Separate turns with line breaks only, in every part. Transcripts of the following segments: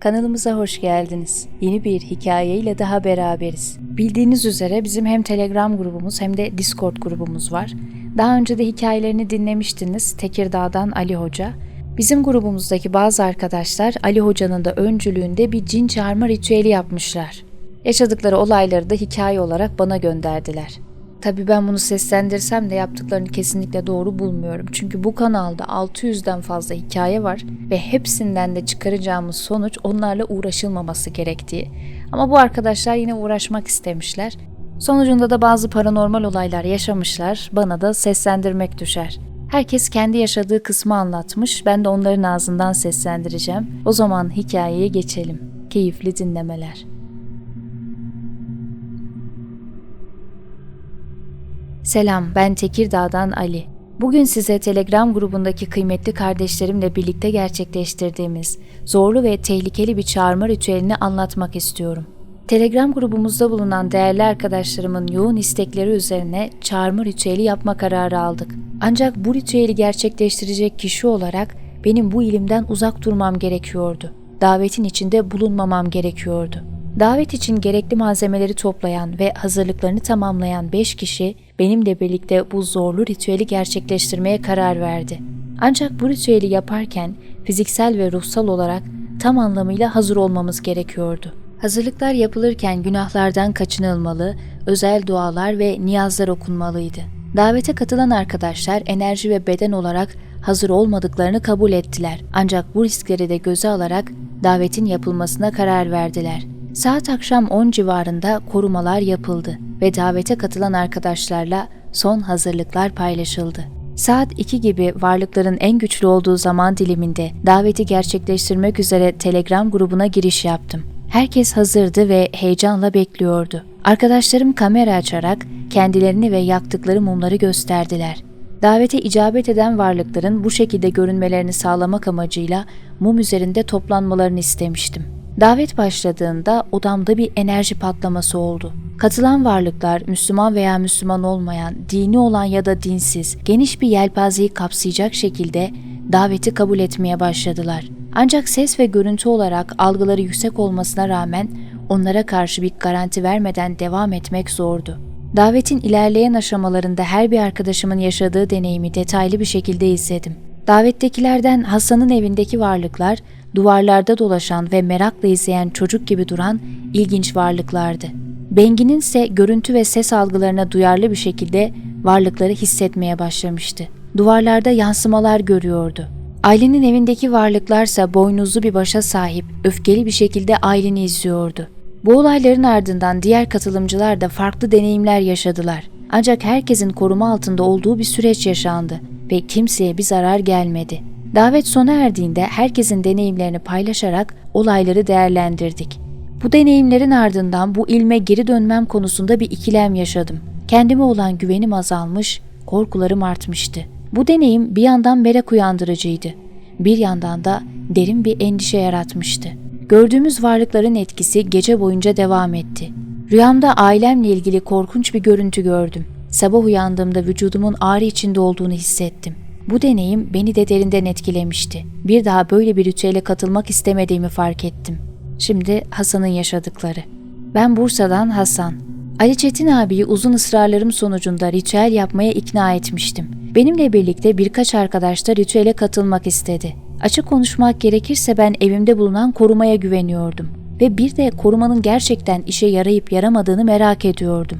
Kanalımıza hoş geldiniz. Yeni bir hikayeyle daha beraberiz. Bildiğiniz üzere bizim hem Telegram grubumuz hem de Discord grubumuz var. Daha önce de hikayelerini dinlemiştiniz Tekirdağ'dan Ali Hoca. Bizim grubumuzdaki bazı arkadaşlar Ali Hoca'nın da öncülüğünde bir cin çağırma ritüeli yapmışlar. Yaşadıkları olayları da hikaye olarak bana gönderdiler. Tabii ben bunu seslendirsem de yaptıklarını kesinlikle doğru bulmuyorum. Çünkü bu kanalda 600'den fazla hikaye var ve hepsinden de çıkaracağımız sonuç onlarla uğraşılmaması gerektiği. Ama bu arkadaşlar yine uğraşmak istemişler. Sonucunda da bazı paranormal olaylar yaşamışlar. Bana da seslendirmek düşer. Herkes kendi yaşadığı kısmı anlatmış. Ben de onların ağzından seslendireceğim. O zaman hikayeye geçelim. Keyifli dinlemeler. Selam, ben Tekirdağ'dan Ali. Bugün size Telegram grubundaki kıymetli kardeşlerimle birlikte gerçekleştirdiğimiz zorlu ve tehlikeli bir çağırma ritüelini anlatmak istiyorum. Telegram grubumuzda bulunan değerli arkadaşlarımın yoğun istekleri üzerine çağırma ritüeli yapma kararı aldık. Ancak bu ritüeli gerçekleştirecek kişi olarak benim bu ilimden uzak durmam gerekiyordu. Davetin içinde bulunmamam gerekiyordu. Davet için gerekli malzemeleri toplayan ve hazırlıklarını tamamlayan 5 kişi benimle birlikte bu zorlu ritüeli gerçekleştirmeye karar verdi. Ancak bu ritüeli yaparken fiziksel ve ruhsal olarak tam anlamıyla hazır olmamız gerekiyordu. Hazırlıklar yapılırken günahlardan kaçınılmalı, özel dualar ve niyazlar okunmalıydı. Davete katılan arkadaşlar enerji ve beden olarak hazır olmadıklarını kabul ettiler. Ancak bu riskleri de göze alarak davetin yapılmasına karar verdiler. Saat akşam 10 civarında korumalar yapıldı ve davete katılan arkadaşlarla son hazırlıklar paylaşıldı. Saat 2 gibi varlıkların en güçlü olduğu zaman diliminde daveti gerçekleştirmek üzere Telegram grubuna giriş yaptım. Herkes hazırdı ve heyecanla bekliyordu. Arkadaşlarım kamera açarak kendilerini ve yaktıkları mumları gösterdiler. Davete icabet eden varlıkların bu şekilde görünmelerini sağlamak amacıyla mum üzerinde toplanmalarını istemiştim. Davet başladığında odamda bir enerji patlaması oldu. Katılan varlıklar Müslüman veya Müslüman olmayan, dini olan ya da dinsiz, geniş bir yelpazeyi kapsayacak şekilde daveti kabul etmeye başladılar. Ancak ses ve görüntü olarak algıları yüksek olmasına rağmen onlara karşı bir garanti vermeden devam etmek zordu. Davetin ilerleyen aşamalarında her bir arkadaşımın yaşadığı deneyimi detaylı bir şekilde izledim. Davettekilerden Hasan'ın evindeki varlıklar duvarlarda dolaşan ve merakla izleyen çocuk gibi duran ilginç varlıklardı. Bengi'nin ise görüntü ve ses algılarına duyarlı bir şekilde varlıkları hissetmeye başlamıştı. Duvarlarda yansımalar görüyordu. Aylin'in evindeki varlıklarsa boynuzlu bir başa sahip, öfkeli bir şekilde Aylin'i izliyordu. Bu olayların ardından diğer katılımcılar da farklı deneyimler yaşadılar. Ancak herkesin koruma altında olduğu bir süreç yaşandı ve kimseye bir zarar gelmedi. Davet sona erdiğinde herkesin deneyimlerini paylaşarak olayları değerlendirdik. Bu deneyimlerin ardından bu ilme geri dönmem konusunda bir ikilem yaşadım. Kendime olan güvenim azalmış, korkularım artmıştı. Bu deneyim bir yandan merak uyandırıcıydı. Bir yandan da derin bir endişe yaratmıştı. Gördüğümüz varlıkların etkisi gece boyunca devam etti. Rüyamda ailemle ilgili korkunç bir görüntü gördüm. Sabah uyandığımda vücudumun ağrı içinde olduğunu hissettim. Bu deneyim beni de derinden etkilemişti. Bir daha böyle bir ritüele katılmak istemediğimi fark ettim. Şimdi Hasan'ın yaşadıkları. Ben Bursa'dan Hasan. Ali Çetin abiyi uzun ısrarlarım sonucunda ritüel yapmaya ikna etmiştim. Benimle birlikte birkaç arkadaş da ritüele katılmak istedi. Açık konuşmak gerekirse ben evimde bulunan korumaya güveniyordum ve bir de korumanın gerçekten işe yarayıp yaramadığını merak ediyordum.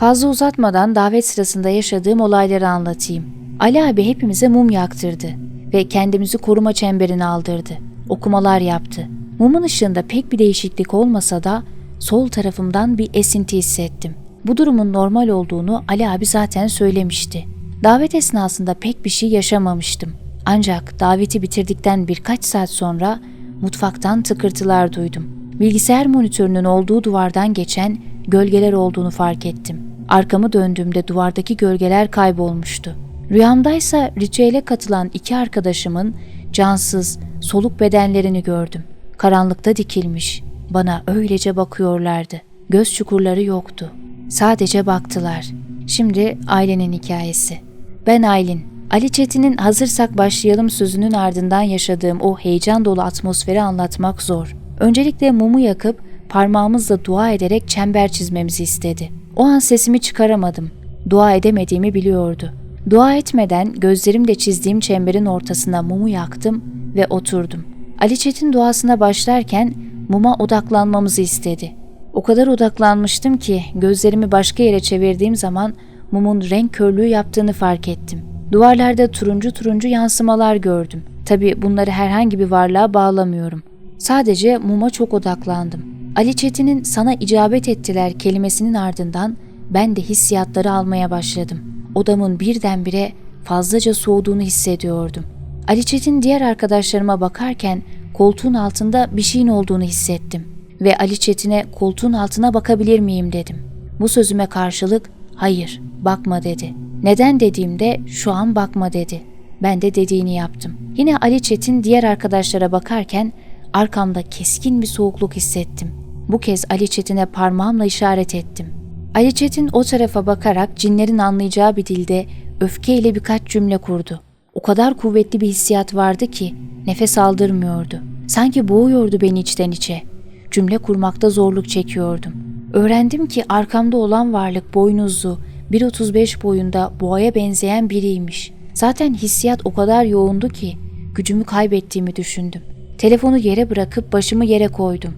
Fazla uzatmadan davet sırasında yaşadığım olayları anlatayım. Ali abi hepimize mum yaktırdı ve kendimizi koruma çemberine aldırdı. Okumalar yaptı. Mumun ışığında pek bir değişiklik olmasa da sol tarafımdan bir esinti hissettim. Bu durumun normal olduğunu Ali abi zaten söylemişti. Davet esnasında pek bir şey yaşamamıştım. Ancak daveti bitirdikten birkaç saat sonra mutfaktan tıkırtılar duydum. Bilgisayar monitörünün olduğu duvardan geçen gölgeler olduğunu fark ettim. Arkamı döndüğümde duvardaki gölgeler kaybolmuştu. Rüyamdaysa ritüele katılan iki arkadaşımın cansız, soluk bedenlerini gördüm. Karanlıkta dikilmiş, bana öylece bakıyorlardı. Göz çukurları yoktu. Sadece baktılar. Şimdi ailenin hikayesi. Ben Aylin. Ali Çetin'in hazırsak başlayalım sözünün ardından yaşadığım o heyecan dolu atmosferi anlatmak zor. Öncelikle mumu yakıp parmağımızla dua ederek çember çizmemizi istedi. O an sesimi çıkaramadım. Dua edemediğimi biliyordu. Dua etmeden gözlerimle çizdiğim çemberin ortasına mumu yaktım ve oturdum. Ali Çetin duasına başlarken muma odaklanmamızı istedi. O kadar odaklanmıştım ki gözlerimi başka yere çevirdiğim zaman mumun renk körlüğü yaptığını fark ettim. Duvarlarda turuncu turuncu yansımalar gördüm. Tabi bunları herhangi bir varlığa bağlamıyorum. Sadece muma çok odaklandım. Ali Çetin'in sana icabet ettiler kelimesinin ardından ben de hissiyatları almaya başladım. Odamın birdenbire fazlaca soğuduğunu hissediyordum. Ali Çetin diğer arkadaşlarıma bakarken koltuğun altında bir şeyin olduğunu hissettim ve Ali Çetin'e koltuğun altına bakabilir miyim dedim. Bu sözüme karşılık hayır bakma dedi. Neden dediğimde şu an bakma dedi. Ben de dediğini yaptım. Yine Ali Çetin diğer arkadaşlara bakarken arkamda keskin bir soğukluk hissettim. Bu kez Ali Çetin'e parmağımla işaret ettim. Ali Çetin o tarafa bakarak cinlerin anlayacağı bir dilde öfkeyle birkaç cümle kurdu. O kadar kuvvetli bir hissiyat vardı ki nefes aldırmıyordu. Sanki boğuyordu beni içten içe. Cümle kurmakta zorluk çekiyordum. Öğrendim ki arkamda olan varlık boynuzlu, 1.35 boyunda boğaya benzeyen biriymiş. Zaten hissiyat o kadar yoğundu ki gücümü kaybettiğimi düşündüm. Telefonu yere bırakıp başımı yere koydum.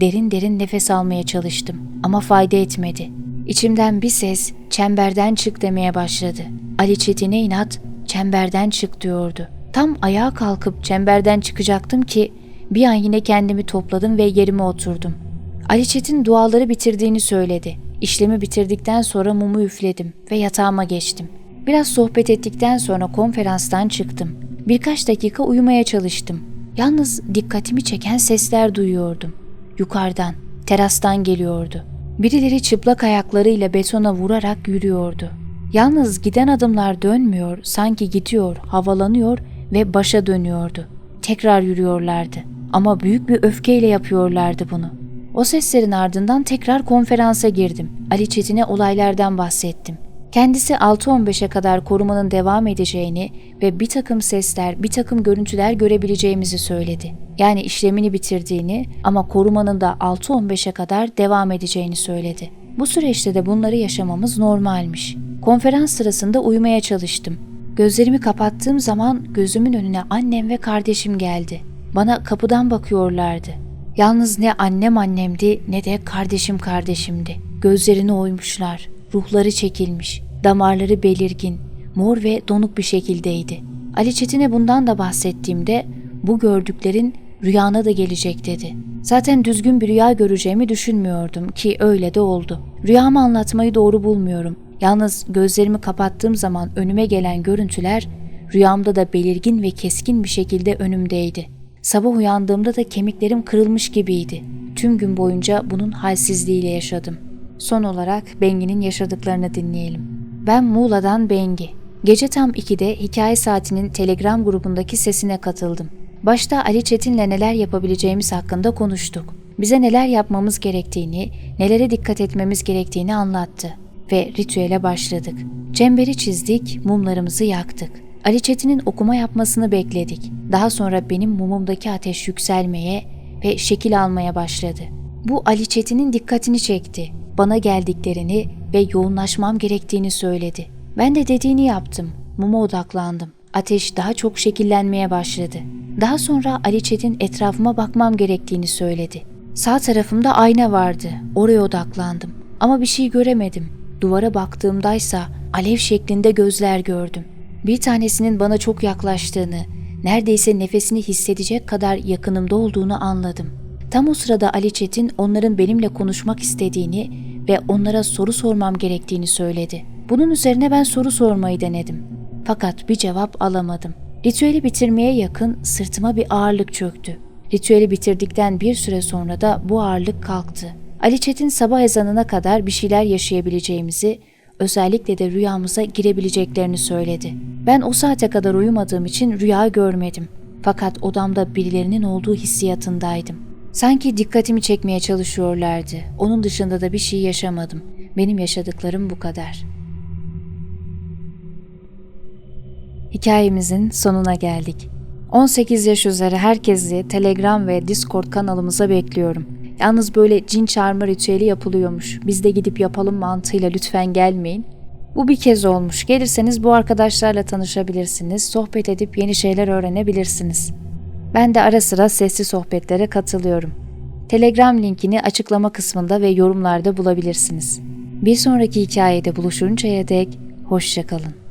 Derin derin nefes almaya çalıştım ama fayda etmedi. İçimden bir ses çemberden çık demeye başladı. Ali Çetin'e inat çemberden çık diyordu. Tam ayağa kalkıp çemberden çıkacaktım ki bir an yine kendimi topladım ve yerime oturdum. Ali Çetin duaları bitirdiğini söyledi. İşlemi bitirdikten sonra mumu üfledim ve yatağıma geçtim. Biraz sohbet ettikten sonra konferanstan çıktım. Birkaç dakika uyumaya çalıştım. Yalnız dikkatimi çeken sesler duyuyordum. Yukarıdan, terastan geliyordu. Birileri çıplak ayaklarıyla betona vurarak yürüyordu. Yalnız giden adımlar dönmüyor, sanki gidiyor, havalanıyor ve başa dönüyordu. Tekrar yürüyorlardı. Ama büyük bir öfkeyle yapıyorlardı bunu. O seslerin ardından tekrar konferansa girdim. Ali Çetin'e olaylardan bahsettim. Kendisi 6-15'e kadar korumanın devam edeceğini ve bir takım sesler, bir takım görüntüler görebileceğimizi söyledi. Yani işlemini bitirdiğini ama korumanın da 6-15'e kadar devam edeceğini söyledi. Bu süreçte de bunları yaşamamız normalmiş. Konferans sırasında uyumaya çalıştım. Gözlerimi kapattığım zaman gözümün önüne annem ve kardeşim geldi. Bana kapıdan bakıyorlardı. Yalnız ne annem annemdi ne de kardeşim kardeşimdi. Gözlerini oymuşlar, ruhları çekilmiş, damarları belirgin, mor ve donuk bir şekildeydi. Ali Çetin'e bundan da bahsettiğimde bu gördüklerin rüyana da gelecek dedi. Zaten düzgün bir rüya göreceğimi düşünmüyordum ki öyle de oldu. Rüyamı anlatmayı doğru bulmuyorum. Yalnız gözlerimi kapattığım zaman önüme gelen görüntüler rüyamda da belirgin ve keskin bir şekilde önümdeydi. Sabah uyandığımda da kemiklerim kırılmış gibiydi. Tüm gün boyunca bunun halsizliğiyle yaşadım. Son olarak Bengi'nin yaşadıklarını dinleyelim. Ben Muğla'dan Bengi. Gece tam 2'de Hikaye Saati'nin Telegram grubundaki sesine katıldım. Başta Ali Çetin'le neler yapabileceğimiz hakkında konuştuk. Bize neler yapmamız gerektiğini, nelere dikkat etmemiz gerektiğini anlattı ve ritüele başladık. Çemberi çizdik, mumlarımızı yaktık. Ali Çetin'in okuma yapmasını bekledik. Daha sonra benim mumumdaki ateş yükselmeye ve şekil almaya başladı. Bu Ali Çetin'in dikkatini çekti. Bana geldiklerini ve yoğunlaşmam gerektiğini söyledi. Ben de dediğini yaptım. Muma odaklandım. Ateş daha çok şekillenmeye başladı. Daha sonra Ali Çetin etrafıma bakmam gerektiğini söyledi. Sağ tarafımda ayna vardı. Oraya odaklandım. Ama bir şey göremedim. Duvara baktığımdaysa alev şeklinde gözler gördüm. Bir tanesinin bana çok yaklaştığını, neredeyse nefesini hissedecek kadar yakınımda olduğunu anladım. Tam o sırada Ali Çetin onların benimle konuşmak istediğini ve onlara soru sormam gerektiğini söyledi. Bunun üzerine ben soru sormayı denedim. Fakat bir cevap alamadım. Ritüeli bitirmeye yakın sırtıma bir ağırlık çöktü. Ritüeli bitirdikten bir süre sonra da bu ağırlık kalktı. Ali Çetin sabah ezanına kadar bir şeyler yaşayabileceğimizi, özellikle de rüyamıza girebileceklerini söyledi. Ben o saate kadar uyumadığım için rüya görmedim. Fakat odamda birilerinin olduğu hissiyatındaydım. Sanki dikkatimi çekmeye çalışıyorlardı. Onun dışında da bir şey yaşamadım. Benim yaşadıklarım bu kadar. Hikayemizin sonuna geldik. 18 yaş üzeri herkesi Telegram ve Discord kanalımıza bekliyorum. Yalnız böyle cin çağırma ritüeli yapılıyormuş. Biz de gidip yapalım mantığıyla lütfen gelmeyin. Bu bir kez olmuş. Gelirseniz bu arkadaşlarla tanışabilirsiniz, sohbet edip yeni şeyler öğrenebilirsiniz. Ben de ara sıra sesli sohbetlere katılıyorum. Telegram linkini açıklama kısmında ve yorumlarda bulabilirsiniz. Bir sonraki hikayede buluşuncaya dek hoşçakalın.